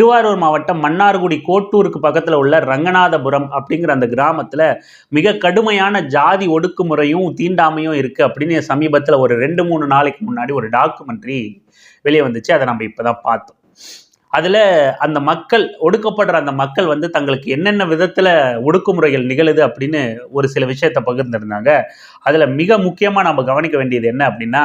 திருவாரூர் மாவட்டம் மன்னார்குடி கோட்டூருக்கு பக்கத்தில் உள்ள ரங்கநாதபுரம் அப்படிங்கிற அந்த கிராமத்தில் மிக கடுமையான ஜாதி ஒடுக்குமுறையும் தீண்டாமையும் இருக்குது அப்படின்னு சமீபத்தில் ஒரு ரெண்டு மூணு நாளைக்கு முன்னாடி ஒரு டாக்குமெண்ட்ரி வெளியே வந்துச்சு. அதை நம்ம இப்போ தான் பார்த்தோம். அதில் அந்த மக்கள் ஒடுக்கப்படுற அந்த மக்கள் வந்து தங்களுக்கு என்னென்ன விதத்தில் ஒடுக்குமுறைகள் நிகழுது அப்படின்னு ஒரு சில விஷயத்தை பகிர்ந்திருந்தாங்க. அதில் மிக முக்கியமாக நம்ம கவனிக்க வேண்டியது என்ன அப்படின்னா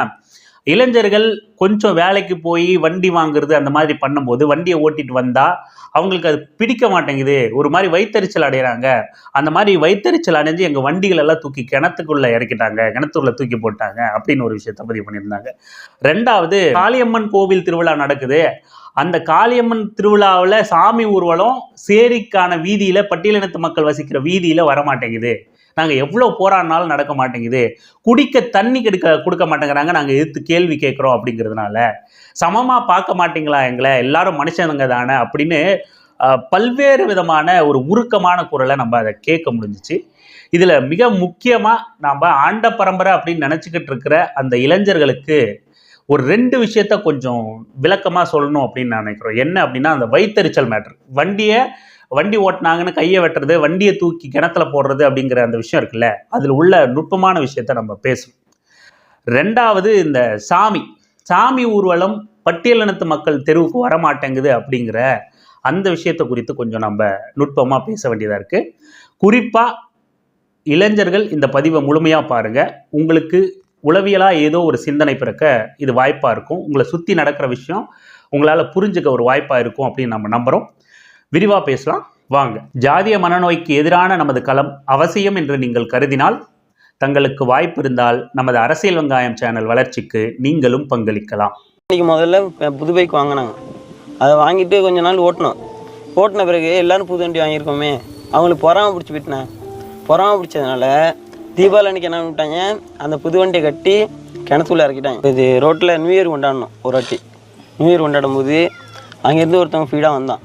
இளைஞர்கள் கொஞ்சம் வேலைக்கு போய் வண்டி வாங்குறது அந்த மாதிரி பண்ணும்போது வண்டியை ஓட்டிட்டு வந்தா அவங்களுக்கு அது பிடிக்க மாட்டேங்குது. ஒரு மாதிரி வைத்தறிச்சல் அடைகிறாங்க அந்த மாதிரி வைத்தறிச்சல் அடைஞ்சு எங்கள் வண்டிகள் எல்லாம் தூக்கி கிணத்துக்குள்ள இறக்கிட்டாங்க. கிணத்துக்குள்ள தூக்கி போட்டாங்க அப்படின்னு ஒரு விஷயத்த பதிவு பண்ணியிருந்தாங்க. ரெண்டாவது காளியம்மன் கோவில் திருவிழா நடக்குது. அந்த காளியம்மன் திருவிழாவில் சாமி ஊர்வலம் சேரிக்கான வீதியில் பட்டியலினத்து மக்கள் வசிக்கிற வீதியில் வரமாட்டேங்குது. நாங்கள் எவ்வளோ போராடினாலும் நடக்க மாட்டேங்குது. குடிக்க தண்ணி கெடுக்க கொடுக்க மாட்டேங்கிறாங்க. நாங்கள் எதிர்த்து கேள்வி கேட்குறோம் அப்படிங்கிறதுனால. சமமாக பார்க்க மாட்டீங்களா எங்களை? எல்லாரும் மனுஷனுங்க தானே அப்படின்னு பல்வேறு விதமான ஒரு உருக்கமான குரலை நம்ம அதை கேட்க முடிஞ்சிச்சு. இதில் மிக முக்கியமாக நாம் ஆண்ட பரம்பரை அப்படின்னு நினச்சிக்கிட்டு இருக்கிற அந்த இளைஞர்களுக்கு ஒரு ரெண்டு விஷயத்த கொஞ்சம் விளக்கமாக சொல்லணும் அப்படின்னு நான் நினைக்கிறோம் என்ன அப்படின்னா அந்த வைத்தறிச்சல் மேட்ரு வண்டியை வண்டி ஓட்டினாங்கன்னு கையை வெட்டுறது வண்டியை தூக்கி கிணத்துல போடுறது அப்படிங்கிற அந்த விஷயம் இருக்குல்ல அதில் உள்ள நுட்பமான விஷயத்த நம்ம பேசணும். ரெண்டாவது இந்த சாமி சாமி ஊர்வலம் பட்டியலினத்து மக்கள் தெருவுக்கு வர மாட்டேங்குது அப்படிங்கிற அந்த விஷயத்தை குறித்து கொஞ்சம் நம்ம நுட்பமாக பேச வேண்டியதாக இருக்குது குறிப்பாக இளைஞர்கள் இந்த பதிவை முழுமையாக பாருங்கள் உங்களுக்கு உளவியலாக ஏதோ ஒரு சிந்தனை பிறக்க இது வாய்ப்பாக இருக்கும். உங்களை சுற்றி நடக்கிற விஷயம் உங்களால் புரிஞ்சுக்க ஒரு வாய்ப்பாக இருக்கும் அப்படின்னு நம்ம நம்புகிறோம் விரிவாக பேசலாம். வாங்க. ஜாதிய மனநோய்க்கு எதிரான நமது களம் அவசியம் என்று நீங்கள் கருதினால் தங்களுக்கு வாய்ப்பு இருந்தால் நமது அரசியல் வெங்காயம் சேனல் வளர்ச்சிக்கு நீங்களும் பங்களிக்கலாம். இன்னைக்கு முதல்ல புது பைக் வாங்கினாங்க. அதை வாங்கிட்டு கொஞ்ச நாள் ஓட்டினோம். ஓட்டின பிறகு எல்லாரும் புது வண்டி வாங்கியிருக்கோமே அவங்களுக்கு பொறாம பிடிச்சி போயிட்டேன் பொறாம பிடிச்சதுனால தீபாவளி அன்னைக்கு என்ன பண்ணிட்டாங்க அந்த புது வண்டியை கட்டி கிணத்துக்குள்ள இறக்கிட்டாங்க. இது ரோட்டில் நியூ இயர் கொண்டாடணும் ஒரு வாட்டி. நியூ இயர் கொண்டாடும் போது அங்கேருந்து ஒருத்தவங்க ஃபீடாக வந்தான்.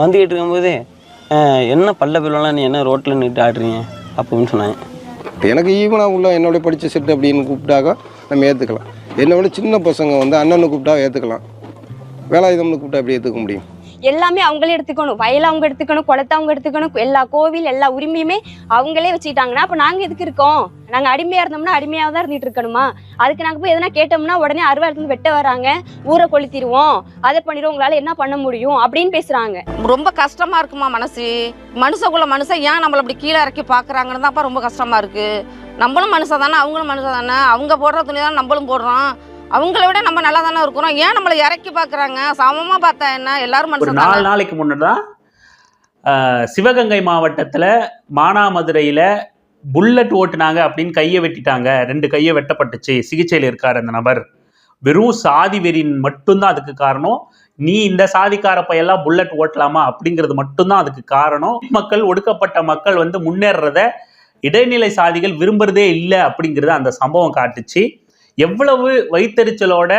வந்துக்கிட்டு இருக்கும்போது என்ன பல்ல பிள்ளலாம் நீ என்ன ரோட்டில் நின்று ஆடுறீங்க? அப்படின்னு சொன்னாங்க. எனக்கு ஈவனாக உள்ள என்னோட படித்த செட்டு அப்படின்னு கூப்பிட்டாக்கா நம்ம ஏற்றுக்கலாம் என்னோட சின்ன பசங்க வந்து அண்ணனை கூப்பிட்டா ஏற்றுக்கலாம் வேலாயுதம்னு கூப்பிட்டா எப்படி ஏற்றுக்க முடியும்? எல்லாமே அவங்களே எடுத்துக்கணும். வயலை அவங்க எடுத்துக்கணும் குளத்தை அவங்க எடுத்துக்கணும் எல்லா கோவில் எல்லா உரிமையுமே அவங்களே வச்சுக்கிட்டாங்கன்னா அப்போ நாங்கள் எதுக்கு இருக்கோம்? நாங்கள் அடிமையாக இருந்தோம்னா அடிமையாக தான் இருந்துட்டு இருக்கணுமா? அதுக்கு நாங்கள் போய் எதனா கேட்டோம்னா உடனே அறுவா இருந்து வெட்ட வராங்க. ஊரை கொளுத்திடுவோம். அதை பண்ணிடுவோம் உங்களால் என்ன பண்ண முடியும்? அப்படின்னு பேசுகிறாங்க ரொம்ப கஷ்டமாக இருக்குமா மனசு? மனுஷக்குள்ள மனுஷன் ஏன் நம்மளை அப்படி கீழே இறக்கி பார்க்குறாங்கன்னு தான்ப்பா ரொம்ப கஷ்டமாக இருக்கு. நம்மளும் மனுஷன் தானே அவங்களும் மனுஷன் தானே. அவங்க போடுற துணி தான் நம்மளும் போடுறோம். அவங்கள விட நம்ம நல்லா தானே இருக்கிறோம். ஏன் நம்மளை இறக்கி பார்க்குறாங்க? சமமாக பார்த்தா என்ன? எல்லாரும் மனுஷன் நாலு நாளைக்கு முன்னாடி தான் சிவகங்கை மாவட்டத்தில் மானாமதுரையில் புல்லட் ஓட்டுனாங்க அப்படின்னு கையை வெட்டிட்டாங்க. ரெண்டு கையை வெட்டப்பட்டுச்சு. சிகிச்சையில் இருக்கார் அந்த நபர். வெறும் சாதி வெறின் மட்டும்தான் அதுக்கு காரணம். நீ இந்த சாதிக்கார பையெல்லாம் புல்லட் ஓட்டலாமா அப்படிங்கிறது மட்டும்தான் அதுக்கு காரணம். மக்கள் ஒடுக்கப்பட்ட மக்கள் வந்து முன்னேறத இடைநிலை சாதிகள் விரும்புறதே இல்லை அப்படிங்கிறத அந்த சம்பவம் காட்டுச்சு. எவ்வளவு வைத்தறிச்சலோட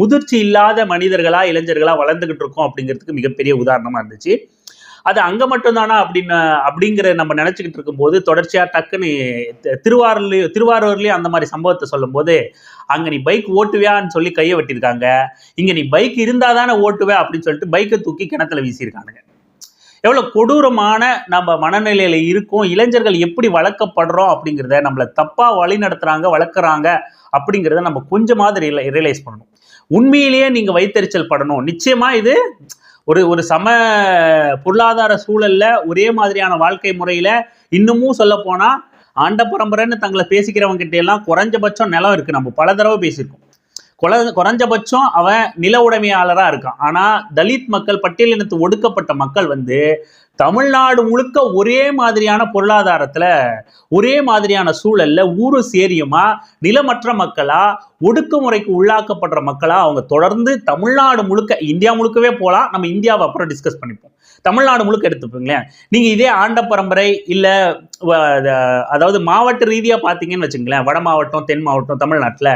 முதிர்ச்சி இல்லாத மனிதர்களா இளைஞர்களா வளர்ந்துகிட்டு இருக்கோம் அப்படிங்கிறதுக்கு மிகப்பெரிய உதாரணமா இருந்துச்சு. அது அங்க மட்டும்தானா அப்படின்னு அப்படிங்கிற நம்ம நினைச்சுக்கிட்டு இருக்கும்போது தொடர்ச்சியா டக்குன்னு திருவாரூர்லேயும் திருவாரூர்லயும் திருவாரூர்லயும் அந்த மாதிரி சம்பவத்தை சொல்லும்போது அங்க நீ பைக் ஓட்டுவியான்னு சொல்லி கையை வெட்டியிருக்காங்க. இங்க நீ பைக் இருந்தால் தானே ஓட்டுவே? அப்படின்னு சொல்லிட்டு பைக்கை தூக்கி கிணத்துல வீசியிருக்கானுங்க. எவ்வளோ கொடூரமான நம்ம மனநிலையில் இருக்கும் இளைஞர்கள் எப்படி வளர்க்கப்படுறோம் அப்படிங்கிறத நம்மளை தப்பாக வழி நடத்துகிறாங்க வளர்க்குறாங்க அப்படிங்கிறத நம்ம கொஞ்சமாவது ரியலைஸ் பண்ணணும். உண்மையிலேயே நீங்கள் வைத்தறிச்சல் படணும். நிச்சயமாக இது ஒரு ஒரு சம பொருளாதார சூழலில் ஒரே மாதிரியான வாழ்க்கை முறையில் இன்னமும் சொல்ல போனால் ஆண்ட பரம்பரைன்னு தங்களை பேசிக்கிறவங்க கிட்ட எல்லாம் குறைஞ்சபட்சம் நிலம் இருக்குது நம்ம பல தடவை பேசியிருக்கோம். குறைஞ்சபட்சம் அவன் நில உடைமையாளராக இருக்கான். ஆனால் தலித் மக்கள் பட்டியலினத்து ஒடுக்கப்பட்ட மக்கள் வந்து தமிழ்நாடு முழுக்க ஒரே மாதிரியான பொருளாதாரத்தில் ஒரே மாதிரியான சூழலில் ஊரு சேரியுமா நிலமற்ற மக்களா ஒடுக்குமுறைக்கு உள்ளாக்கப்படுற மக்களா அவங்க தொடர்ந்து தமிழ்நாடு முழுக்க இந்தியா முழுக்கவே போகலாம் நம்ம இந்தியாவை அப்புறம் டிஸ்கஸ் பண்ணிப்போம். தமிழ்நாடு முழுக்க எடுத்துப்பீங்களேன். நீங்கள் இதே ஆண்ட பரம்பரை இல்லை அதாவது மாவட்ட ரீதியாக பார்த்தீங்கன்னு வச்சுங்களேன் வட மாவட்டம் தென் மாவட்டம் தமிழ்நாட்டில்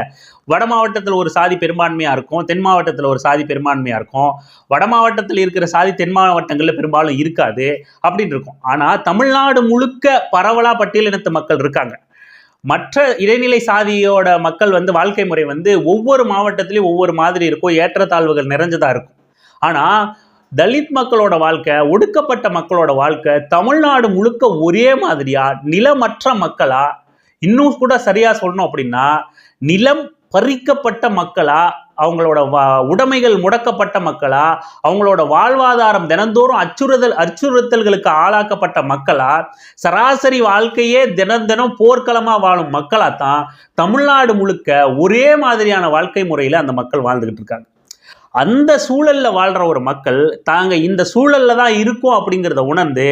வட மாவட்டத்தில் ஒரு சாதி பெரும்பான்மையாக இருக்கும் தென் மாவட்டத்தில் ஒரு சாதி பெரும்பான்மையாக இருக்கும். வட மாவட்டத்தில் இருக்கிற சாதி தென் மாவட்டங்களில் பெரும்பாலும் இருக்காது அப்படின்னு இருக்கும். ஆனால் தமிழ்நாடு முழுக்க பரவலா பட்டியலினத்து மக்கள் இருக்காங்க. மற்ற இடைநிலை சாதியோட மக்கள் வந்து வாழ்க்கை முறை வந்து ஒவ்வொரு மாவட்டத்திலையும் ஒவ்வொரு மாதிரி இருக்கும் ஏற்றத்தாழ்வுகள் நிறைஞ்சதாக இருக்கும். ஆனால் தலித் மக்களோட வாழ்க்கை ஒடுக்கப்பட்ட மக்களோட வாழ்க்கை தமிழ்நாடு முழுக்க ஒரே மாதிரியா? நிலமற்ற மக்களா? இன்னும் கூட சரியா சொல்லணும் அப்படின்னா நிலம் பறிக்கப்பட்ட மக்களா? அவங்களோட வா- உடைமைகள் முடக்கப்பட்ட மக்களா? அவங்களோட வாழ்வாதாரம் தினந்தோறும் அச்சுறுத்தல் அச்சுறுத்தல்களுக்கு ஆளாக்கப்பட்ட மக்களா? சராசரி வாழ்க்கையே தினம் தினம் போர்க்களமா வாழும் மக்களா தான் தமிழ்நாடு முழுக்க ஒரே மாதிரியான வாழ்க்கை முறையில் அந்த மக்கள் வாழ்ந்துகிட்டு இருக்காங்க. அந்த சூழல்ல வாழ்ற ஒரு மக்கள் தாங்க இந்த சூழல்ல தான் இருக்கோம் அப்படிங்கிறத உணர்ந்து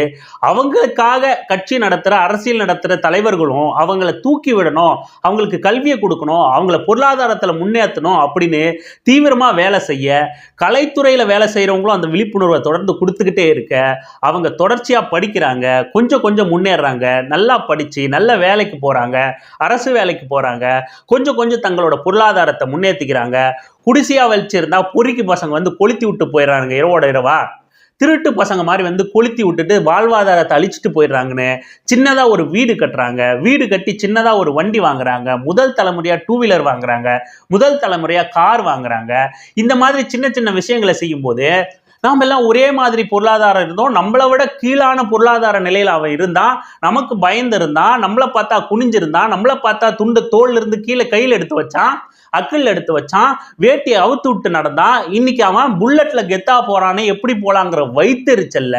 அவங்களுக்காக கட்சி நடத்துகிற அரசியல் நடத்துகிற தலைவர்களும் அவங்கள தூக்கி விடணும் அவங்களுக்கு கல்வியை கொடுக்கணும் அவங்கள பொருளாதாரத்தில் முன்னேற்றணும் அப்படின்னு தீவிரமாக வேலை செய்ய கலைத்துறையில் வேலை செய்கிறவங்களும் அந்த விழிப்புணர்வை தொடர்ந்து கொடுத்துக்கிட்டே இருக்க அவங்க தொடர்ச்சியாக படிக்கிறாங்க கொஞ்சம் கொஞ்சம் முன்னேறாங்க நல்லா படித்து நல்ல வேலைக்கு போகிறாங்க அரசு வேலைக்கு போகிறாங்க கொஞ்சம் கொஞ்சம் தங்களோட பொருளாதாரத்தை முன்னேற்றிக்கிறாங்க குடிசையா வச்சிருந்தா பொறுக்கி பசங்க வந்து கொளுத்தி விட்டு போயிடுறாங்க இரவோட இரவா. திருட்டு பசங்க மாதிரி வந்து கொளுத்தி விட்டுட்டு வாழ்வாதாரத்தை அழிச்சிட்டு போயிடுறாங்கன்னு சின்னதாக ஒரு வீடு கட்டுறாங்க. வீடு கட்டி சின்னதாக ஒரு வண்டி வாங்குறாங்க. முதல் தலைமுறையாக டூ வீலர் வாங்குறாங்க. முதல் தலைமுறையாக கார் வாங்குறாங்க. இந்த மாதிரி சின்ன சின்ன விஷயங்களை செய்யும்போது நாம் எல்லாம் ஒரே மாதிரி பொருளாதாரம் இருந்தோம். நம்மளை விட கீழான பொருளாதார நிலையில் அவன் இருந்தான் நமக்கு பயந்து இருந்தான் நம்மளை பார்த்தா குனிஞ்சிருந்தான் நம்மளை பார்த்தா துண்டு தோல்ல இருந்து கீழே கையில் எடுத்து வச்சான் அக்கில் எடுத்து வச்சான் வேட்டியை அவுத்து விட்டு நடந்தான் இன்னைக்கு அவன் புல்லட்ல கெத்தா போறானே எப்படி போலாங்கிற வைத்தெரிச்சல்ல.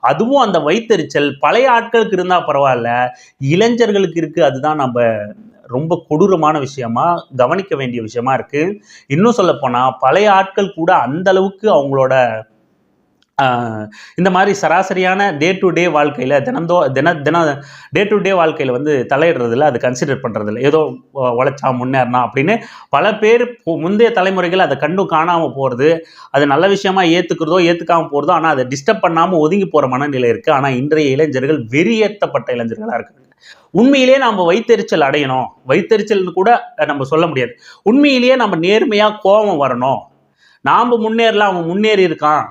அதுவும் அந்த வைத்தெரிச்சல் பழைய ஆட்களுக்கு இருந்தா பரவாயில்ல. இளைஞர்களுக்கு இருக்கு. அதுதான் நம்ம ரொம்ப கொடூரமான விஷயமா கவனிக்க வேண்டிய விஷயமா இருக்கு. இன்னும் சொல்ல போனா பழைய ஆட்கள் கூட அந்த அளவுக்கு அவங்களோட இந்த மாதிரி சராசரியான டே டு டே வாழ்க்கையில் தினந்தோ தின தின டே டு டே வாழ்க்கையில் வந்து தலையிடுறதில்ல அது கன்சிடர் பண்ணுறதில்ல ஏதோ உழைச்சா முன்னேறினா அப்படின்னு பல பேர் பு- முந்தைய தலைமுறைகள் அதை கண்டும் காணாமல் போகிறது அது நல்ல விஷயமா ஏற்றுக்கிறதோ ஏற்றுக்காமல் போகிறதோ ஆனால் அதை டிஸ்டர்ப் பண்ணாமல் ஒதுங்கி போகிற மனநிலை இருக்குது ஆனால் இன்றைய இளைஞர்கள் வெறியேற்றப்பட்ட இளைஞர்களாக இருக்காங்க. உண்மையிலேயே நம்ம வைத்தெரிச்சல் அடையணும். வைத்தெரிச்சல்னு கூட நம்ம சொல்ல முடியாது. உண்மையிலேயே நம்ம நேர்மையாக கோபம் வரணும். நாம் முன்னேறலாம் அவன் முன்னேறி இருக்கான்.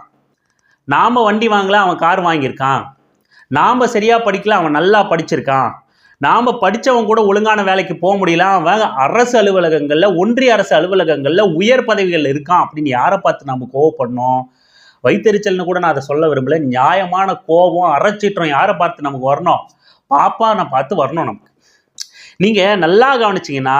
நாம் வண்டி வாங்கல அவன் கார் வாங்கியிருக்கான். நாம் சரியாக படிக்கல அவன் நல்லா படிச்சிருக்கான். நாம் படித்தவன் கூட ஒழுங்கான வேலைக்கு போக முடியல அவன் அரசு அலுவலகங்களில் ஒன்றிய அரசு அலுவலகங்களில் உயர் பதவிகள் இருக்கான் அப்படின்னு யாரை பார்த்து நம்ம கோவப்படணும்? வைத்தறிச்சல்னு கூட நான் அதை சொல்ல விரும்பல. நியாயமான கோபம் அறச்சீற்றம் யாரை பார்த்து நமக்கு வரணும்? பாப்பா நான் பார்த்து வரணும் நமக்கு. நீங்கள் நல்லா கவனிச்சிங்கன்னா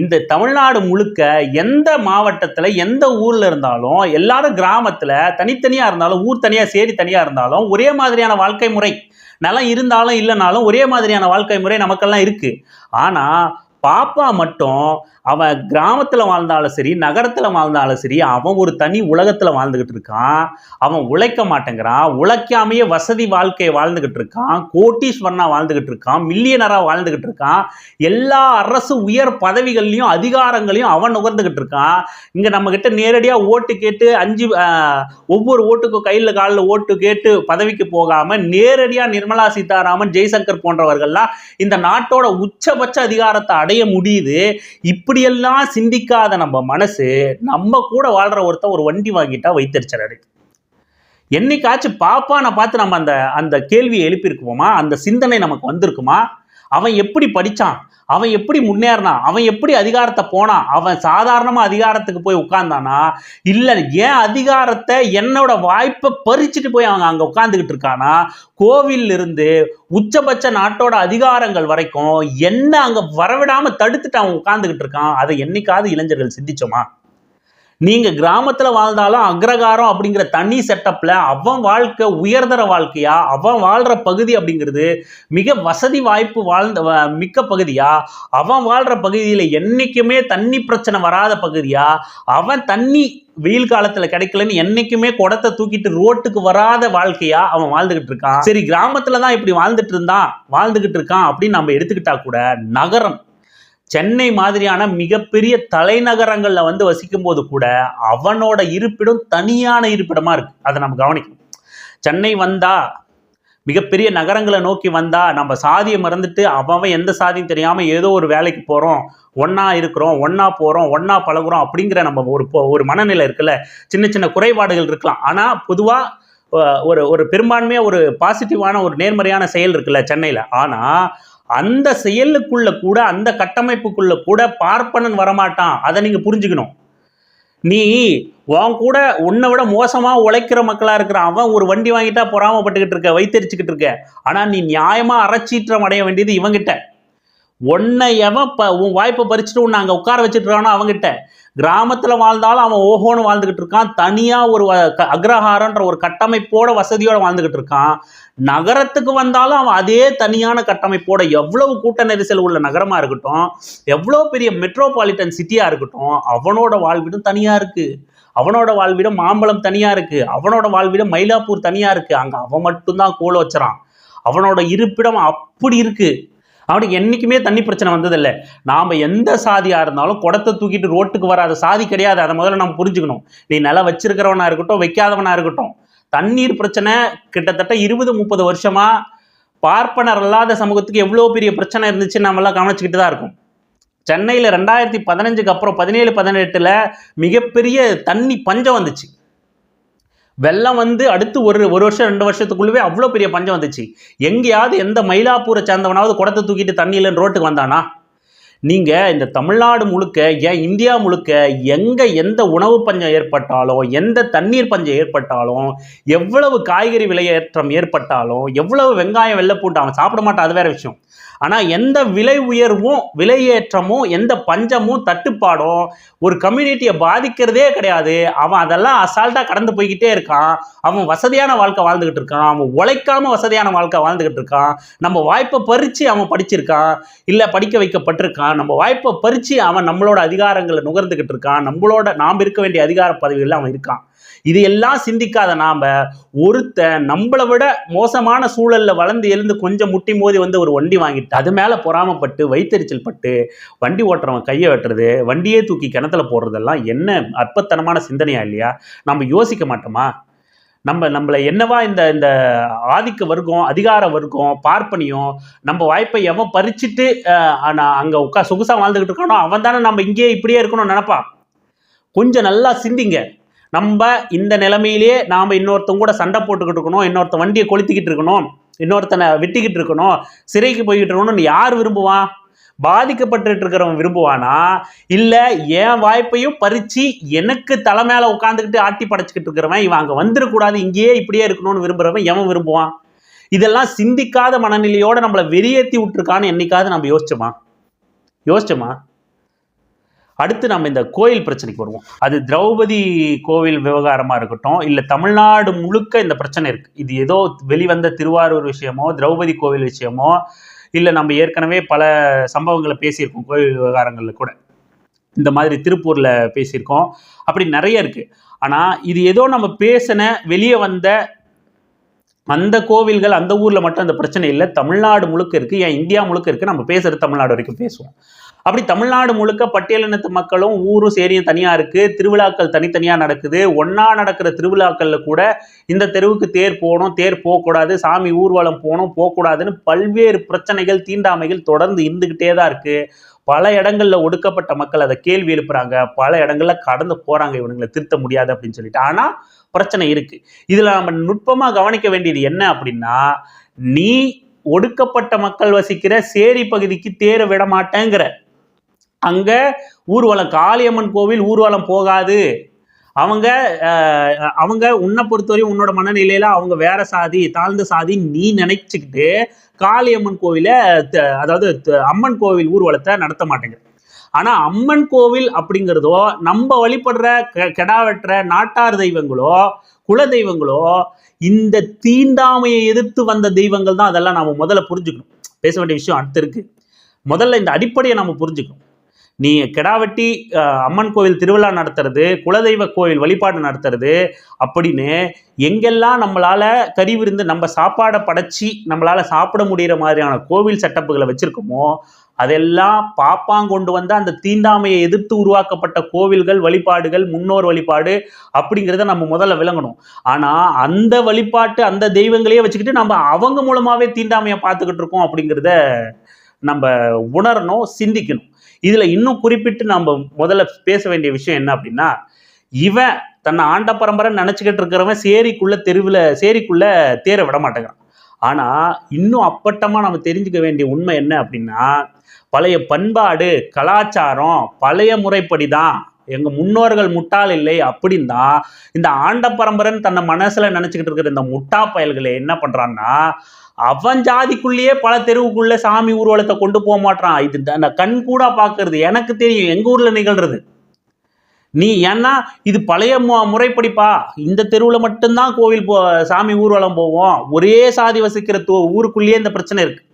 இந்த தமிழ்நாடு முழுக்க எந்த மாவட்டத்தில் எந்த ஊரில் இருந்தாலும் எல்லாரும் கிராமத்தில் தனித்தனியாக இருந்தாலும் ஊர் தனியாக சேரி தனியாக இருந்தாலும் ஒரே மாதிரியான வாழ்க்கை முறை. நல்லா இருந்தாலும் இல்லைனாலும் ஒரே மாதிரியான வாழ்க்கை முறை நமக்கெல்லாம் இருக்குது ஆனால் பாப்பா மட்டும் அவன் கிராமத்தில் வாழ்ந்தாலும் சரி நகரத்தில் வாழ்ந்தாலும் சரி அவன் ஒரு தனி உலகத்தில் வாழ்ந்துக்கிட்டு இருக்கான். அவன் உழைக்க மாட்டேங்கிறான். உழைக்காமையே வசதி வாழ்க்கையை வாழ்ந்துக்கிட்டு இருக்கான். கோட்டீஸ்வரனாக வாழ்ந்துக்கிட்டு இருக்கான். மில்லியனராக வாழ்ந்துக்கிட்டு இருக்கான். எல்லா அரசு உயர் பதவிகள்லையும் அதிகாரங்களையும் அவன் நுகர்ந்துக்கிட்டு இருக்கான். இங்கே நம்மக்கிட்ட நேரடியாக ஓட்டு கேட்டு அஞ்சு ஒவ்வொரு ஓட்டுக்கும் கையில் காலில் ஓட்டு கேட்டு பதவிக்கு போகாமல் நேரடியாக நிர்மலா சீதாராமன் ஜெய்சங்கர் போன்றவர்கள்லாம் இந்த நாட்டோட உச்சபட்ச அதிகாரத்தை அடைய முடியுது. இப்படியெல்லாம் சிந்திக்காத நம்ம மனசு நம்ம கூட வாழ்கிற ஒருத்தன் ஒரு வண்டி வாங்கிட்டா வைத்தறிச்சல் அடைக்கும் என்னைக்காச்சும் பாப்பானை பார்த்து நம்ம அந்த அந்த கேள்வியை எழுப்பியிருக்குவோமா? அந்த சிந்தனை நமக்கு வந்திருக்குமா? அவன் எப்படி படித்தான் அவன் எப்படி முன்னேறினான் அவன் எப்படி அதிகாரத்தை போனான்? அவன் சாதாரணமாக அதிகாரத்துக்கு போய் உட்கார்ந்தானா? இல்லை ஏன் அதிகாரத்தை என்னோட வாய்ப்பை பறிச்சுட்டு போய் அவங்க அங்கே உட்காந்துக்கிட்டு இருக்கானா? கோவில் இருந்து உச்சபட்ச நாட்டோட அதிகாரங்கள் வரைக்கும் என்ன அங்கே வரவிடாமல் தடுத்துட்டு அவன் உட்காந்துக்கிட்டு இருக்கான்? அதை என்னைக்காவது இளைஞர்கள் சிந்திச்சோமா? நீங்க கிராமத்துல வாழ்ந்தாலும் அக்ரகாரம் அப்படிங்கிற தனி செட்டப்ல அவன் வாழ்க்கை உயர்தர வாழ்க்கையா? அவன் வாழ்ற பகுதி அப்படிங்கிறது மிக வசதி வாய்ப்பு வாழ்ந்த வ- மிக்க பகுதியா? அவன் வாழ்ற பகுதியில என்னைக்குமே தண்ணி பிரச்சனை வராத பகுதியா? அவன் தண்ணி வெயில் காலத்துல கிடைக்கலன்னு என்னைக்குமே குடத்தை தூக்கிட்டு ரோட்டுக்கு வராத வாழ்க்கையா அவன் வாழ்ந்துகிட்டு இருக்கான்? சரி கிராமத்துல தான் இப்படி வாழ்ந்துட்டு இருந்தான் வாழ்ந்துகிட்டு இருக்கான் அப்படின்னு நம்ம எடுத்துக்கிட்டா கூட நகரம் சென்னை மாதிரியான மிகப்பெரிய தலைநகரங்களில் வந்து வசிக்கும் போது கூட அவனோட இருப்பிடம் தனியான இருப்பிடமா இருக்கு. அதை நம்ம கவனிக்கணும். சென்னை வந்தா மிகப்பெரிய நகரங்களை நோக்கி வந்தா நம்ம சாதியை மறந்துட்டு அவன் எந்த சாதியும் தெரியாம ஏதோ ஒரு வேலைக்கு போறோம் ஒன்றா இருக்கிறோம் ஒன்றா போறோம் ஒன்றா பழகுறோம் அப்படிங்கிற நம்ம ஒரு ஒரு மனநிலை இருக்குல்ல. சின்ன சின்ன குறைபாடுகள் இருக்கலாம். ஆனா பொதுவா ஒரு ஒரு பெரும்பான்மையாக ஒரு பாசிட்டிவான ஒரு நேர்மறையான செயல் இருக்குல்ல சென்னையில். ஆனால் அந்த செயலுக்குள்ள கூட அந்த கட்டமைப்புக்குள்ள கூட பார்ப்பனன் வரமாட்டான். அதை நீங்க புரிஞ்சுக்கணும். நீ உன் கூட உன்னை விட மோசமாக உழைக்கிற மக்களாக இருக்கிற அவன் ஒரு வண்டி வாங்கிட்டா பொறாமப்பட்டுக்கிட்டு இருக்க வைத்தறிச்சுக்கிட்டு இருக்க. ஆனால் நீ நியாயமாக அறச்சீற்றம் அடைய வேண்டியது இவங்கிட்ட. உன்னை எவன் ப உன் வாய்ப்பை பறிச்சுட்டு உன்னை அங்கே உட்கார வச்சுட்டு அவங்ககிட்ட கிராமத்தில் வாழ்ந்தாலும் அவன் ஓஹோன்னு வாழ்ந்துக்கிட்டு இருக்கான். தனியாக ஒரு க- அக்ரஹாரன்ற ஒரு கட்டமைப்போட வசதியோடு வாழ்ந்துக்கிட்டு இருக்கான். நகரத்துக்கு வந்தாலும் அவன் அதே தனியான கட்டமைப்போட எவ்வளவு கூட்ட நெரிசல் உள்ள நகரமாக இருக்கட்டும் எவ்வளோ பெரிய மெட்ரோபாலிட்டன் சிட்டியாக இருக்கட்டும் அவனோட வாழ்விடம் தனியாக இருக்குது அவனோட வாழ்விடம் மாம்பழம் தனியாக இருக்குது அவனோட வாழ்விடம் மயிலாப்பூர் தனியாக இருக்குது அங்கே அவன் மட்டும்தான் கோல வச்சுறான் அவனோட இருப்பிடம் அப்படி இருக்குது அவனுக்கு என்றைக்குமே தண்ணி பிரச்சனை வந்ததில்லை. நாம் எந்த சாதியாக இருந்தாலும் குடத்தை தூக்கிட்டு ரோட்டுக்கு வராத சாதி கிடையாது. அதை முதல்ல நம்ம புரிஞ்சுக்கணும். நீ நிலம் வச்சிருக்கிறவனாக இருக்கட்டும் வைக்காதவனாக இருக்கட்டும். தண்ணீர் பிரச்சனை கிட்டத்தட்ட இருபது முப்பது வருஷமாக பார்ப்பனர் அல்லாத சமூகத்துக்கு எவ்வளோ பெரிய பிரச்சனை இருந்துச்சுன்னு நம்மளாம் கவனிச்சுக்கிட்டு தான் இருக்கும். சென்னையில் ரெண்டாயிரத்தி பதினஞ்சுக்கு அப்புறம் பதினேழு பதினெட்டில் மிகப்பெரிய தண்ணி பஞ்சம் வந்துச்சு. வெள்ளம் வந்து அடுத்து ஒரு ஒரு வருஷம் ரெண்டு வருஷத்துக்குள்ளவே அவ்வளோ பெரிய பஞ்சம் வந்துச்சு. எங்கேயாவது எந்த மயிலாப்பூரை சேர்ந்தவனாவது குடத்தை தூக்கிட்டு தண்ணியில் ரோட்டுக்கு வந்தானா? நீங்கள் இந்த தமிழ்நாடு முழுக்க ஏன் இந்தியா முழுக்க எங்கே எந்த உணவு பஞ்சம் ஏற்பட்டாலும் எந்த தண்ணீர் பஞ்சம் ஏற்பட்டாலும் எவ்வளவு காய்கறி விலையேற்றம் ஏற்பட்டாலும் எவ்வளவு வெங்காயம் வெள்ளைப்பூண்டு அவன் சாப்பிட மாட்டான் அது வேற விஷயம். ஆனால் எந்த விலை உயர்வும் விலையேற்றமும் எந்த பஞ்சமும் தட்டுப்பாடும் ஒரு கம்யூனிட்டியை பாதிக்கிறதே கிடையாது. அவன் அதெல்லாம் அசால்ட்டாக கடந்து போய்கிட்டே இருக்கான். அவன் வசதியான வாழ்க்கை வாழ்ந்துகிட்டு இருக்கான். அவன் உழைக்காம வசதியான வாழ்க்கை வாழ்ந்துகிட்டு இருக்கான். நம்ம வாய்ப்பை பறித்து அவன் படிச்சிருக்கான். இல்லை படிக்க வைக்கப்பட்டிருக்கான். நம்ம வாய்ப்பை பறித்து அவன் நம்மளோட அதிகாரங்களை நுகர்ந்துக்கிட்டு இருக்கான். நம்மளோட நாம் இருக்க வேண்டிய அதிகார பதவிகளில் அவன் இருக்கான். இது எல்லாம் சிந்திக்காத நாம ஒருத்தன் நம்மளை விட மோசமான சூழல்ல வளர்ந்து எழுந்து கொஞ்சம் முட்டி மோதி வந்து ஒரு வண்டி வாங்கிட்டு அது மேல பொறாமப்பட்டு வைத்தறிச்சல் பட்டு வண்டி ஓட்டுறவன் கையை வெட்டுறது வண்டியே தூக்கி கிணத்துல போடுறதெல்லாம் என்ன அற்பத்தனமான சிந்தனையா இல்லையா? நம்ம யோசிக்க மாட்டோமா? நம்ம நம்மளை என்னவா இந்த இந்த ஆதிக்க வர்க்கம் அதிகார வர்க்கம் பார்ப்பனியும் நம்ம வாய்ப்பை எவன் பறிச்சுட்டு ஆனால் அங்கே உட்கா சொகுசா வாழ்ந்துக்கிட்டு இருக்கானோ அவன் தானே நம்ம இங்கேயே இப்படியே இருக்கணும்னு நினைப்பான். கொஞ்சம் நல்லா சிந்திங்க. நம்ம இந்த நிலைமையிலேயே நாம் இன்னொருத்தவங்க கூட சண்டை போட்டுக்கிட்டு இருக்கணும் இன்னொருத்த வண்டியை கொளுத்திக்கிட்டு இருக்கணும் இன்னொருத்தனை வெட்டிக்கிட்டு இருக்கணும் சிறைக்கு போய்கிட்டு இருக்கணும்னு யார் விரும்புவான் பாதிக்கப்பட்டுட்டு இருக்கிறவன் விரும்புவானா? இல்லை என் வாய்ப்பையும் பறித்து எனக்கு தலை மேலே உட்காந்துக்கிட்டு ஆட்டி படைச்சிக்கிட்டு இருக்கிறவன் இவன் அங்கே வந்துடக்கூடாது இங்கேயே இப்படியே இருக்கணும்னு விரும்புகிறவன் எவன் விரும்புவான் இதெல்லாம் சிந்திக்காத மனநிலையோடு நம்மளை வெறியேற்றி விட்டுருக்கான்னு என்னைக்காவது நம்ம யோசிச்சோமா? யோசிச்சோமா? அடுத்து நம்ம இந்த கோயில் பிரச்சனைக்கு வருவோம். அது திரௌபதி கோவில் விவகாரமாக இருக்கட்டும் இல்லை தமிழ்நாடு முழுக்க இந்த பிரச்சனை இருக்கு. இது ஏதோ வெளிவந்த திருவாரூர் விஷயமோ திரௌபதி கோவில் விஷயமோ இல்லை நம்ம ஏற்கனவே பல சம்பவங்களை பேசியிருக்கோம் கோவில் விவகாரங்களில் கூட. இந்த மாதிரி திருப்பூரில் பேசியிருக்கோம். அப்படி நிறைய இருக்கு. ஆனால் இது ஏதோ நம்ம பேசின வெளியே வந்த அந்த கோவில்கள் அந்த ஊரில் மட்டும் அந்த பிரச்சனை இல்லை. தமிழ்நாடு முழுக்க இருக்குது ஏன் இந்தியா முழுக்க இருக்குது நம்ம பேசுகிற தமிழ்நாடு வரைக்கும் பேசுவோம். அப்படி தமிழ்நாடு முழுக்க பட்டியலினத்து மக்களும் ஊரும் சேரியும் தனியாக இருக்குது திருவிழாக்கள் தனித்தனியாக நடக்குது. ஒன்றா நடக்கிற திருவிழாக்களில் கூட இந்த தெருவுக்கு தேர் போகணும் தேர் போகக்கூடாது சாமி ஊர்வலம் போகணும் போகக்கூடாதுன்னு பல்வேறு பிரச்சனைகள் தீண்டாமைகள் தொடர்ந்து இருந்துக்கிட்டே தான் இருக்குது பல இடங்களில் ஒடுக்கப்பட்ட மக்கள் அதை கேள்வி எழுப்புறாங்க. பல இடங்களில் கடந்து போகிறாங்க இவனுங்களை திருத்த முடியாது அப்படின்னு சொல்லிட்டு. ஆனால் பிரச்சனை இருக்குது இதில் நம்ம நுட்பமாக கவனிக்க வேண்டியது என்ன அப்படின்னா நீ ஒடுக்கப்பட்ட மக்கள் வசிக்கிற சேரி பகுதிக்கு தேர விட மாட்டேங்கிற அங்க ஊர்வலம் காளியம்மன் கோவில் ஊர்வலம் போகாது. அவங்க அவங்க உன்னை பொறுத்தவரையும் உன்னோட மனநிலையில அவங்க வேற சாதி தாழ்ந்த சாதி நீ நினைச்சுக்கிட்டு காளியம்மன் கோவில த- அதாவது அம்மன் கோவில் ஊர்வலத்தை நடத்த மாட்டேங்குது ஆனா அம்மன் கோவில் அப்படிங்கிறதோ நம்ம வழிபடுற கெ- கெடா வெட்டுற நாட்டார் தெய்வங்களோ குல தெய்வங்களோ இந்த தீண்டாமையை எதிர்த்து வந்த தெய்வங்கள் தான் அதெல்லாம் நாம முதல்ல புரிஞ்சுக்கணும். பேச வேண்டிய விஷயம் அடுத்து இருக்கு. முதல்ல இந்த அடிப்படையை நம்ம புரிஞ்சுக்கணும். நீ கெடாவெட்டி அம்மன் கோவில் திருவிழா நடத்துறது குலதெய்வ கோவில் வழிபாடு நடத்துறது அப்படின்னு எங்கெல்லாம் நம்மளால கறி விருந்து நம்ம சாப்பாடை படைச்சி நம்மளால் சாப்பிட முடிகிற மாதிரியான கோவில் செட்டப்புகளை வச்சுருக்கோமோ அதெல்லாம் பாப்பாங்கொண்டு வந்த அந்த தீண்டாமையை எதிர்த்து உருவாக்கப்பட்ட கோவில்கள் வழிபாடுகள் முன்னோர் வழிபாடு அப்படிங்கிறத நம்ம முதல்ல விளங்கணும். ஆனால் அந்த வழிபாட்டு அந்த தெய்வங்களையே வச்சுக்கிட்டு நம்ம அவங்க மூலமாகவே தீண்டாமையை பார்த்துக்கிட்டு இருக்கோம் அப்படிங்கிறத நம்ம உணரணும் சிந்திக்கணும். இதுல இன்னும் குறிப்பிட்டு நம்ம முதல்ல பேச வேண்டிய விஷயம் என்ன அப்படின்னா இவன் தன்னை ஆண்ட பரம்பரை நினைச்சுக்கிட்டு இருக்கிறவன் சேரிக்குள்ள தெருவில் சேரிக்குள்ள தேர விட மாட்டேங்கிறான். ஆனா இன்னும் அப்பட்டமா நம்ம தெரிஞ்சுக்க வேண்டிய உண்மை என்ன அப்படின்னா பழைய பண்பாடு கலாச்சாரம் பழைய முறைப்படி தான் எங்க முன்னோர்கள் முட்டாள் இல்லை அப்படின்னா இந்த ஆண்ட பரம்பரைன்னு தன்னை மனசுல நினைச்சுக்கிட்டு இருக்கிற இந்த முட்டா பயல்களை என்ன பண்றான்னா அவன் ஜாதிக்குள்ளேயே பல தெருவுக்குள்ள சாமி ஊர்வலத்தை கொண்டு போக மாட்டான் இது த- நான் கண் கூட பார்க்கறது எனக்கு தெரியும். எங்க ஊர்ல நிகழ்றது. நீ ஏன்னா இது பழைய மு- முறைப்படிப்பா. இந்த தெருவில் மட்டும்தான் கோவில் போ சாமி ஊர்வலம் போவோம். ஒரே சாதி வசிக்கிற தூ- ஊருக்குள்ளேயே இந்த பிரச்சனை இருக்கு.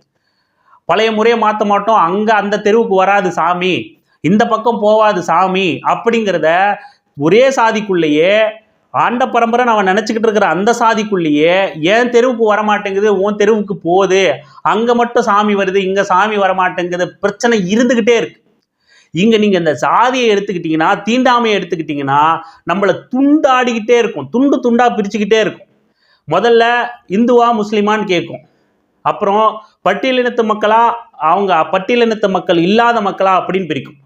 பழைய முறையை மாற்ற மாட்டோம். அங்கே அந்த தெருவுக்கு வராது சாமி. இந்த பக்கம் போவாது சாமி. அப்படிங்கிறத ஒரே சாதிக்குள்ளேயே ஆண்ட பரம்பரை அவன் நினச்சிக்கிட்டு இருக்கிற அந்த சாதிக்குள்ளேயே ஏன் தெருவுக்கு வர மாட்டேங்குது உன் தெருவுக்கு போகுது. அங்கே மட்டும் சாமி வருது இங்கே சாமி வர மாட்டேங்குது பிரச்சனை இருந்துக்கிட்டே இருக்கு. இங்கே நீங்கள் இந்த சாதியை எடுத்துக்கிட்டிங்கன்னா தீண்டாமையை எடுத்துக்கிட்டிங்கன்னா நம்மளை துண்டாடிக்கிட்டே இருக்கும். துண்டு துண்டாக பிரிச்சுக்கிட்டே இருக்கும். முதல்ல இந்துவா முஸ்லீமான்னு கேட்கும். அப்புறம் பட்டியலினத்து மக்களா அவங்க பட்டியலினத்து மக்கள் இல்லாத மக்களா அப்படின்னு பிரிக்கும்.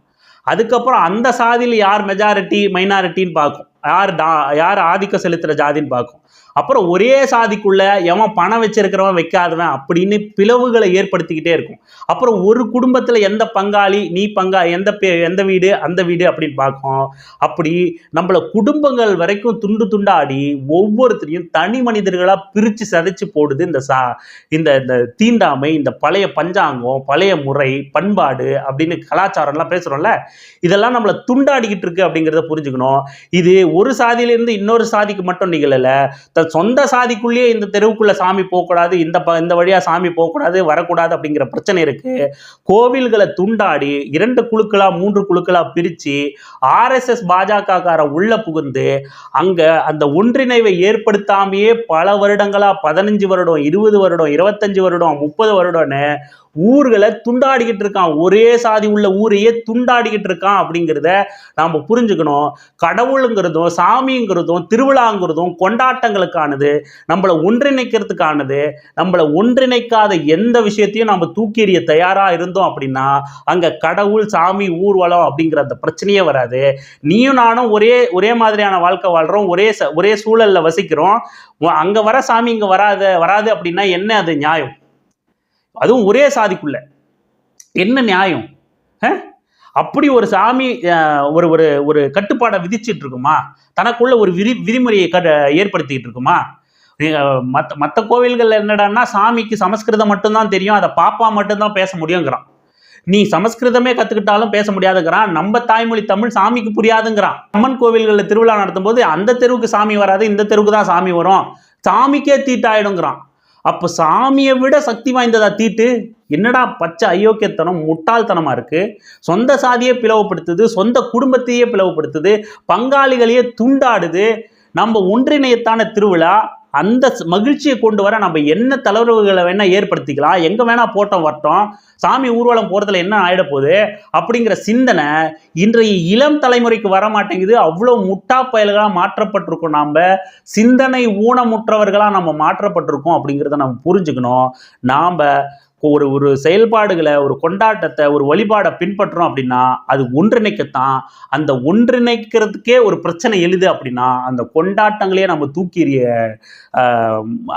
அதுக்கப்புறம் அந்த சாதியில் யார் மெஜாரிட்டி மைனாரிட்டின்னு பார்க்கும். யார் டா யார் ஆதிக்கம் செலுத்துகிற ஜாதின்னு பார்க்கும். அப்புறம் ஒரே சாதிக்குள்ள எவன் பணம் வச்சிருக்கிறவன் வைக்காதவன் அப்படின்னு பிளவுகளை ஏற்படுத்திக்கிட்டே இருக்கும். அப்புறம் ஒரு குடும்பத்தில் எந்த பங்காளி நீ பங்கா எந்த பே எந்த வீடு அந்த வீடு அப்படின்னு பார்க்கும். அப்படி நம்மள குடும்பங்கள் வரைக்கும் துண்டு துண்டாடி ஒவ்வொருத்தரையும் தனி மனிதர்களாக பிரித்து சதைச்சு போடுது இந்த சா இந்த இந்த தீண்டாமை இந்த பழைய பஞ்சாங்கம் பழைய முறை பண்பாடு அப்படின்னு கலாச்சாரம்லாம் பேசுகிறோம்ல இதெல்லாம் நம்மளை துண்டாடிக்கிட்டு இருக்கு அப்படிங்கிறத புரிஞ்சுக்கணும். இது ஒரு சாதியிலேருந்து இன்னொரு சாதிக்கு மட்டும் நிகழலை. தன் சொந்த சாதிக்குள்ளேயே இந்த தெருவுக்குள்ள சாமி போகக்கூடாது இந்த ப இந்த வழியாக சாமி போகக்கூடாது வரக்கூடாது அப்படிங்கிற பிரச்சனை இருக்கு. கோவில்களை துண்டாடி இரண்டு குழுக்களா மூன்று குழுக்களா பிரித்து ஆர்எஸ்எஸ் பாஜகக்கார உள்ள புகுந்து அங்கே அந்த ஒன்றிணைவை ஏற்படுத்தாமையே பல வருடங்களா பதினஞ்சு வருடம் இருபது வருடம் இருபத்தஞ்சு வருடம் முப்பது வருடம்னு ஊர்களை துண்டாடிக்கிட்டு இருக்கான். ஒரே சாதி உள்ள ஊரையே துண்டாடிக்கிட்டு இருக்கான் அப்படிங்கிறத நாம் புரிஞ்சுக்கணும். கடவுளுங்கிறதும் சாமிங்கிறதும் திருவிழாங்கிறதும் கொண்டாட்டங்களுக்கானது நம்மளை ஒன்றிணைக்கிறதுக்கானது நம்மளை ஒன்றிணைக்காத எந்த விஷயத்தையும் நம்ம தூக்கிறிய தயாராக இருந்தோம் அப்படின்னா அங்கே கடவுள் சாமி ஊர்வலம் அப்படிங்கிற அந்த பிரச்சனையே வராது. நீயும் நானும் ஒரே ஒரே மாதிரியான வாழ்க்கை வாழ்கிறோம் ஒரே ச ஒரே சூழலில் வசிக்கிறோம். அங்கே வர சாமி இங்கே வராது வராது அப்படின்னா என்ன அது நியாயம்? அதுவும் ஒரே சாதிக்குள்ள. என்ன நியாயம்? அப்படி ஒரு சாமி ஒரு ஒரு ஒரு கட்டுப்பாடை விதிச்சிட்டு இருக்குமா? தனக்குள்ள ஒரு விதி விதிமுறையை க ஏற்படுத்திக்கிட்டு இருக்குமா? மற்ற மற்ற கோவில்கள் என்னடான்னா சாமிக்கு சமஸ்கிருதம் மட்டும்தான் தெரியும் அதை பாப்பா மட்டும்தான் பேச முடியுங்கிறான். நீ சமஸ்கிருதமே கத்துக்கிட்டாலும் பேச முடியாதுங்கிறான். நம்ம தாய்மொழி தமிழ் சாமிக்கு புரியாதுங்கிறான். அம்மன் கோவில்களில் திருவிழா நடத்தும் போது அந்த தெருவுக்கு சாமி வராது இந்த தெருவுக்கு தான் சாமி வரும். சாமிக்கே தீட்டாயிடுங்கிறான். அப்போ சாமியை விட சக்தி வாய்ந்ததா தீட்டு? என்னடா பச்சை அயோக்கியத்தனம் முட்டாள்தனமாக இருக்குது சொந்த சாதியே பிளவுபடுத்துது சொந்த குடும்பத்தையே பிளவுபடுத்துது பங்காளிகளையே துண்டாடுது. நம்ம ஒன்றிணையத்தான திருவிழா? அந்த ஸ்- மகிழ்ச்சியை கொண்டு வர நம்ம என்ன தளர்வுகளை வேணால் ஏற்படுத்திக்கலாம். எங்கே வேணால் போட்டோம் வரட்டும். சாமி ஊர்வலம் போகிறதுல என்ன ஆகிடப்போகுது போகுது அப்படிங்கிற சிந்தனை இன்றைய இளம் தலைமுறைக்கு வர மாட்டேங்குது அவ்வளோ முட்டா பயல்களாக மாற்றப்பட்டிருக்கோம் நாம். சிந்தனை ஊனமுற்றவர்களாக நம்ம மாற்றப்பட்டிருக்கோம் அப்படிங்கிறத நம்ம புரிஞ்சுக்கணும். நாம் ஒரு ஒரு செயல்பாடுகளை ஒரு கொண்டாட்டத்தை ஒரு வழிபாடை பின்பற்றுறோம் அப்படின்னா அது ஒன்றிணைக்கத்தான் அந்த ஒன்றிணைக்கிறதுக்கே ஒரு பிரச்சனை எழுது அப்படின்னா அந்த கொண்டாட்டங்களையே நம்ம தூக்கி எறிய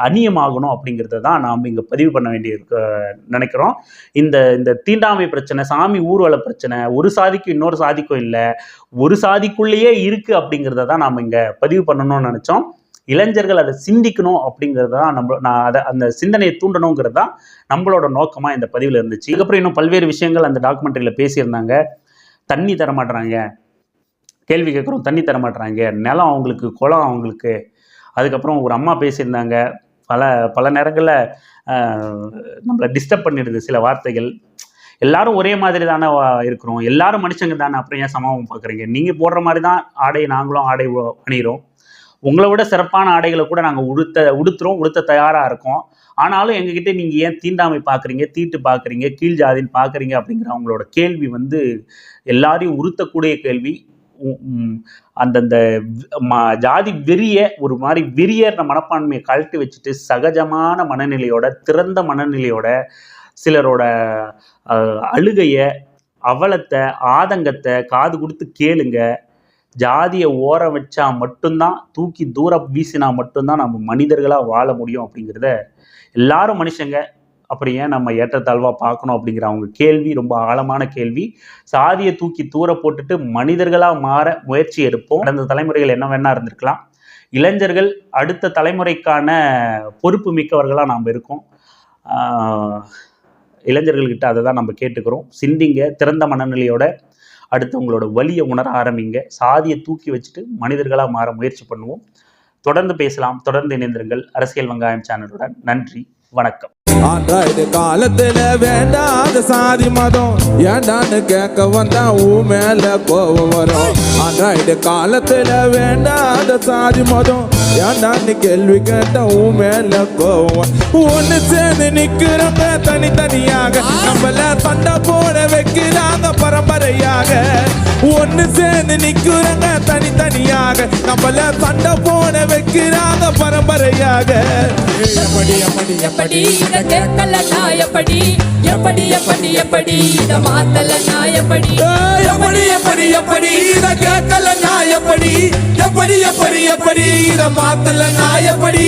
அந்நியமாகணும் அப்படிங்கிறத தான் நாம் இங்கே பதிவு பண்ண வேண்டிய நினைக்கிறோம். இந்த இந்த தீண்டாமை பிரச்சனை சாமி ஊர்வல பிரச்சனை ஒரு சாதிக்கும் இன்னொரு சாதிக்கும் இல்லை ஒரு சாதிக்குள்ளேயே இருக்குது அப்படிங்கிறத தான் நாம் இங்கே பதிவு பண்ணணும்னு நினச்சோம். இளைஞர்கள் அதை சிந்திக்கணும் அப்படிங்கிறது தான் நம்ம நான் அதை அந்த சிந்தனையை தூண்டணுங்கிறது தான் நம்மளோட நோக்கமாக இந்த பதிவில் இருந்துச்சு. இதுக்கப்புறம் இன்னும் பல்வேறு விஷயங்கள் அந்த டாக்குமெண்ட்ரியில் பேசியிருந்தாங்க. தண்ணி தர மாட்றாங்க. கேள்வி கேட்குறோம் தண்ணி தர மாட்டுறாங்க நிலம் அவங்களுக்கு குளம் அவங்களுக்கு. அதுக்கப்புறம் ஒரு அம்மா பேசியிருந்தாங்க. பல பல நேரங்களில் நம்மளை டிஸ்டர்ப் பண்ணிடுது சில வார்த்தைகள். எல்லாரும் ஒரே மாதிரி தானே இருக்கிறோம். எல்லாரும் மனுஷங்க தானே. அப்புறம் ஏன் சமமாக பார்க்குறீங்க நீங்கள் போடுற மாதிரி தான் ஆடை நாங்களும் ஆடை அணிகிறோம் உங்களை விட சிறப்பான ஆடைகளை கூட நாங்கள் உடுத்த உடுத்துறோம் உடுத்த தயாராக இருக்கோம். ஆனாலும் எங்ககிட்ட நீங்கள் ஏன் தீண்டாமை பார்க்குறீங்க தீட்டு பார்க்குறீங்க கீழ் ஜாதின்னு பார்க்குறீங்க அப்படிங்கிற அவங்களோட கேள்வி வந்து எல்லாரையும் உறுத்தக்கூடிய கேள்வி. அந்தந்த ம- ஜாதி வெறிய ஒரு மாதிரி வெறியற மனப்பான்மையை கழட்டி வச்சுட்டு சகஜமான மனநிலையோட திறந்த மனநிலையோட சிலரோட அழுகையை அவலத்தை ஆதங்கத்தை காது கொடுத்து கேளுங்க. ஜாதியை ஓர வச்சா மட்டும்தான் தூக்கி தூரம் வீசினா மட்டும்தான் நம்ம மனிதர்களாக வாழ முடியும் அப்படிங்கிறத எல்லாரும் மனுஷங்க அப்புறம் ஏன் நம்ம ஏற்றத்தாழ்வாக பார்க்கணும் அப்படிங்கிற அவங்க கேள்வி ரொம்ப ஆழமான கேள்வி. சாதியை தூக்கி தூர போட்டுட்டு மனிதர்களாக மாற முயற்சி எடுப்போம். கடந்த தலைமுறைகள் என்ன வேணா இருந்திருக்கலாம். இளைஞர்கள் அடுத்த தலைமுறைக்கான பொறுப்பு மிக்கவர்களாக நாம் இருக்கோம். இளைஞர்கள்கிட்ட அதை தான் நம்ம கேட்டுக்கிறோம். சிந்திங்க திறந்த மனநிலையோட அடுத்தவங்களோட வலியை உணர ஆரம்பிங்க. சாதியை தூக்கி வச்சுட்டு மனிதர்களாக மாற முயற்சி பண்ணுவோம். தொடர்ந்து பேசலாம். தொடர்ந்து இணைந்திருங்கள். அரசியல் வெங்காயம் சேனலுடன். நன்றி. வணக்கம். ஆண்ட்ராய்டு காலத்துல வேண்டாத சாதி மதம். ஏண்டான்னு கேட்க வந்தா ஊ மேல கோவம் வரும். ஆண்ட்ராய்டு காலத்துல வேண்டாத சாதி மதம். ஏண்டான்னு கேள்வி கேட்ட உன் மேல வரும் ஒண்ணு சேர்ந்து நிக்கிறப்ப தனித்தனியாக நம்மள சண்டை போட வைக்கிறாங்க பரம்பரையாக. ஒண்ணு சேர்ந்து நிக்கிறங்க தனித்தனியாக நம்மள சண்டை போட வைக்கிறாங்க பரம்பரையாக. எப்படி எப்படி எப்படி இத கேட்கல நான் எப்படி? எப்படி எப்படி எப்படி? இத மாத்தல நான் எப்படி? எப்படி எப்படி எப்படி இத கேட்கல நான் எப்படி? எப்படி எப்படி எப்படி? இத மாத்தல நான் எப்படி